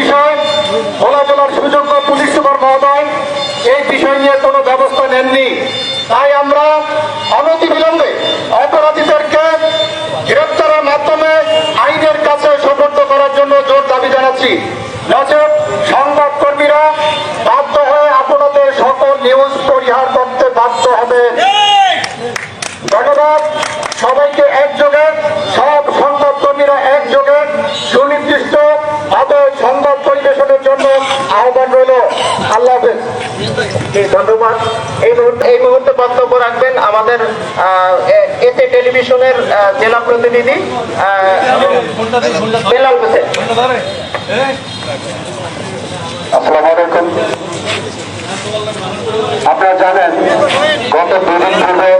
বিষয় ভোলা জেলার সুযোগ্য পুলিশ সুপার মহোদয় এই বিষয় নিয়ে কোনো ব্যবস্থা নেননি। তাই আমরা অনতিবিলম্বে অপরাধীদেরকে গ্রেপ্তারের মাধ্যমে আইনের কাছে সোপর্দ করার জন্য জোর দাবি জানাচ্ছি। নচেত সংবাদ কর্মীরা বাধ্য হয়ে আপনাদের সকল নিউজ পরিহার করতে বাধ্য হবে। ধন্যবাদ। সবাইকে একযোগে সব সংবাদ কর্মীরা একযোগে সুনির্দিষ্ট ভাবে সংবাদ পরিবেশনের জন্য আহ্বান রইল আল্লাহ ধন্যবাদ। এই মুহূর্তে এই মুহূর্তে বক্তব্য রাখবেন আমাদের এসএ টেলিভিশনের জেলা প্রতিনিধি বেলাল হোসেন। আলাইকুম। আপনারা জানেন, গত দুদিন পূর্বে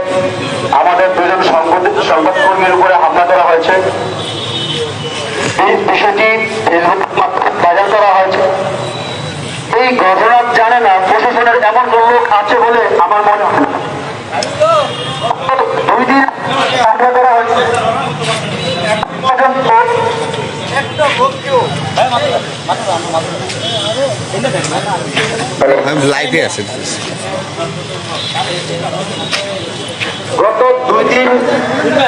আমাদের দুজন সংবাদ সংবাদকর্মীর উপরে হামলা করা হয়েছে। এই বিষয়টি ফেসবুক করা হয়েছে। এই ঘটনা জানে না প্রশাসনের এমন কোন লোক আছে বলে আমার মনে হয় দুই দিন হামলা করা হয়েছে। লাইভে আছি। গত দুই দিন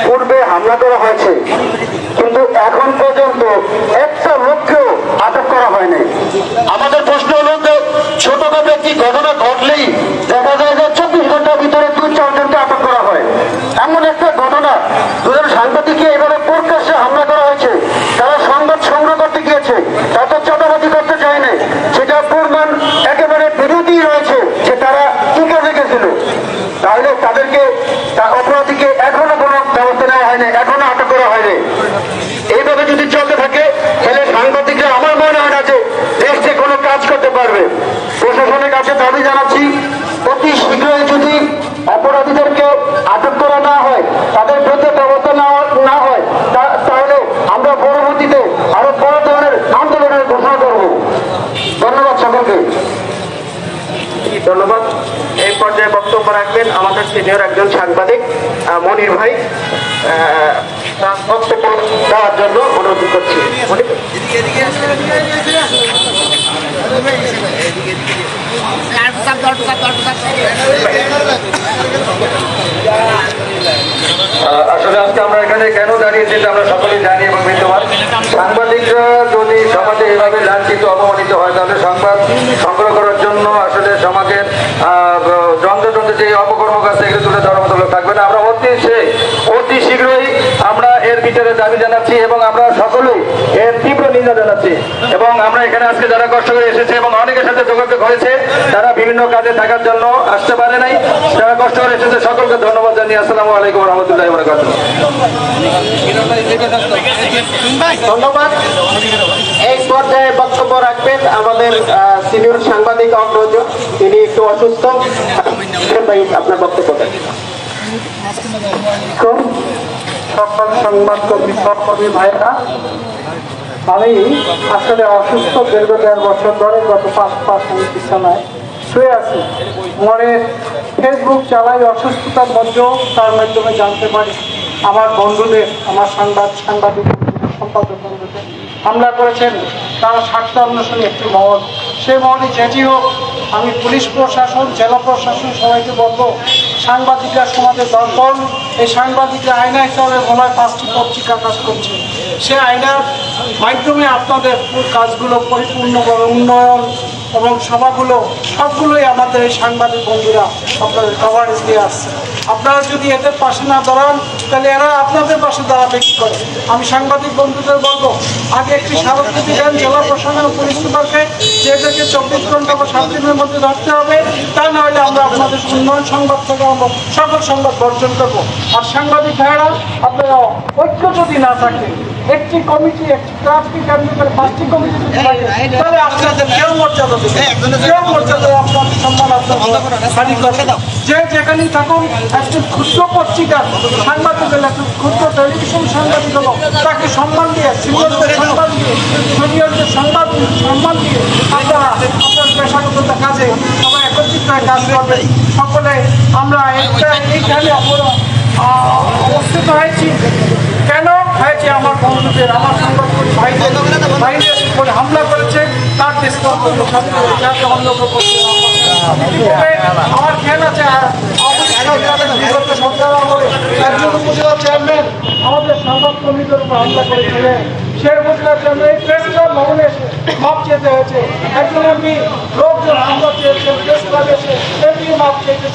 পূর্বে হামলা করা হয়েছে কিন্তু এখন পর্যন্ত একটা লোককেও আটক করা হয়নি আমাদের প্রশ্ন হলো যে ছোটখাটো একটি ঘটনা ঘটলেই দেখা যায় যে চব্বিশ ঘণ্টার ভিতরে দুই চারজনকে আটক করা হয় এমন একটা ঘটনা দুজন সাংবাদিককে এভাবে প্রকাশ্যে হামলা করা হয়েছে তারা সংবাদ সংগ্রহ করতে গিয়েছে তাদের চাঁদাবাজি করতে চায়নি সেটা প্রমাণ একেবারে বিরোধী রয়েছে যে তারা কি কাজে গেছিল তাহলে তাদেরকে তা অপরাধীকে এখনও কোনো ব্যবস্থা নেওয়া হয়নি এখনও আটক করা হয়নি এইভাবে যদি চলতে থাকে তাহলে সাংবাদিকরা আমার মনে হয় না যে দেশে কোনো কাজ করতে পারবে প্রশাসনের কাছে দাবি জানাচ্ছি অতি শীঘ্রই যদি অপরাধীদেরকে আটক করা না হয় তাদের বিরুদ্ধে ব্যবস্থা নেওয়া না হয় তা- তাহলে আমরা পরবর্তীতে আরও বড় ধরনের আন্দোলনের ঘোষণা করব ধন্যবাদ সকলকে জি, ধন্যবাদ এই পর্যায়ে বক্তব্য রাখবেন আমাদের সিনিয়র একজন সাংবাদিক মনির ভাই। বক্তব্য দেওয়ার জন্য অনুরোধ করছি। আসলে আজকে আমরা এখানে কেন দাঁড়িয়েছি আমরা সকলেই জানি এবং বিদ্যমান সাংবাদিকরা যদি সমাজে এভাবে লাঞ্ছিত, অপমানিত হয়, তাহলে সংবাদ সংগ্রহ করার জন্য আসলে সমাজের যন্ত্রতন্ত্র যে অপকর্ম কাছে এগুলো তুলে ধরার মতো লোক থাকবে না আমরা অতি অতি শীঘ্রই আমরা এর ভিতরে দাবি জানাচ্ছি এবং আমরা সকলেই এর তীব্র নিন্দা জানাচ্ছি। এবং আমরা এখানে আজকে যারা কষ্ট করে এসেছে এবং অনেকের সাথে যোগাযোগ হয়েছে, তারা বিভিন্ন কাজে থাকার জন্য আসতে পারে নাই। যারা কষ্ট করে এসেছে, সকলকে ধন্যবাদ জানিয়ে আসসালামু আলাইকুম রহমতুল্লাহ ধন্যবাদ। এই পর্যায়ে বক্তব্য রাখবেন আমাদের সিনিয়র সাংবাদিক অগ্রজ। তিনি একটু অসুস্থ। আপনার বক্তব্য সকল সংবাদকর্মী ভাইরা আমি আসলে অসুস্থ দীর্ঘ দেড় বছর ধরে গত পাঁচ পাঁচ বিছানায় শুয়ে আছি। মনে ফেসবুক চালাই অসুস্থতার মধ্যেও তার মাধ্যমে জানতে পারি আমার বন্ধুদের, আমার সংবাদ সাংবাদিক সম্পাদক বন্ধুদের হামলা করেছেন, তারা স্বার্থ অন্বেষণী একটি মহল। সেই মহলে যেটি হোক, আমি পুলিশ প্রশাসন, জেলা প্রশাসন সবাইকে বলব সাংবাদিকরা সমাজের দর্পণ, এই সাংবাদিকরা আয়না হিসাবে ভোলায় পাঁচটি পত্রিকা কাজ করছে। সে আয়নার মাধ্যমে আপনাদের কাজগুলো পরিপূর্ণভাবে উন্নয়ন এবং সভাগুলো, সবগুলোই আমাদের এই সাংবাদিক বন্ধুরা আপনাদের কভারেজ দিয়ে আসছে। আপনারা যদি এদের পাশে না দাঁড়ান, তাহলে এরা আপনাদের পাশে দাঁড়াবে কি করে? আমি সাংবাদিক বন্ধুদের বলব, আগে একটি স্মারকলিপি দেন জেলা প্রশাসন পুলিশ সুপারকে, যে এদেরকে চব্বিশ ঘণ্টা বা সাত দিনের মধ্যে ধরতে হবে। তা না হলে আমরা আপনাদের উন্নয়ন সংবাদ থেকে আমরা সকল সংবাদ বর্জন করব। আর সাংবাদিক ভাইয়েরা আপনারা ঐক্য যদি না থাকে একটি কমিটি একটি ক্লাবকে কেন্দ্র করে পাঁচটি কমিটি যদি থাকে তাহলে আপনাদের কেউ মর্যাদা দেবে কেউ মর্যাদা আপনার সম্মান আপনার হানি করবে না। যে যেখানেই থাকুন একটি ক্ষুদ্র পত্রিকার সাংবাদিক হলো একটি ক্ষুদ্র টেলিভিশন সাংবাদিক হলো তাকে সম্মান দিয়ে সিনিয়রদের সম্মান দিয়ে জুনিয়রদের সংবাদ সম্মান দিয়ে আপনার পেশাগত কাজে সবাই একত্রিত হয়ে কাজ করবেন সকলে আমরা একটা এইখানে অবস্থিত হয়েছি। কেন হয়েছে আমার বন্ধুদের, আমার সংবাদ ভাইদের ভাইদের উপরে হামলা করেছে। তবে আমার খেয়াল আছে বিগত সরকার আমলে একজন উপজেলা চেয়ারম্যান আমাদের সংবাদ কর্মীদের উপর হামলা করেছিলেন। সেই উপজেলা চেয়ারম্যান এই প্রেস ক্লাব ভবনে এসে মাপ চেতে হয়েছে। একজন এমপি, লোকজন আমরা চেয়েছেন প্রেস ক্লাবে এসে এমপি মাপ চেয়েছে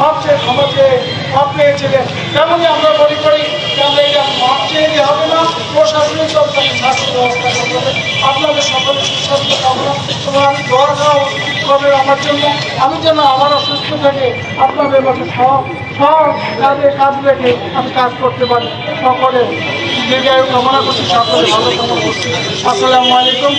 মাপ চেয়ে ক্ষমা চেয়ে মাপ পেয়েছিলেন। তেমনই আমরা মনে করি আমরা এটা মাপ চেয়ে হবে না, প্রশাসনিক দপ্তরে শাস্তি ব্যবস্থা করতে হবে আপনাদের সকলের সুস্বাস্থ্য কামনা। এবং আমি দোয়া খাওয়া হবে আমার জন্য? আমি যেন আমার অসুস্থ থাকে আপনাদের মধ্যে সব সব কাজে কাজ রেখে আমি কাজ করতে পারি। সকলে দীর্ঘায়ু কামনা করছি, সকলে ভালো কামনা করছি আসসালামু আলাইকুম।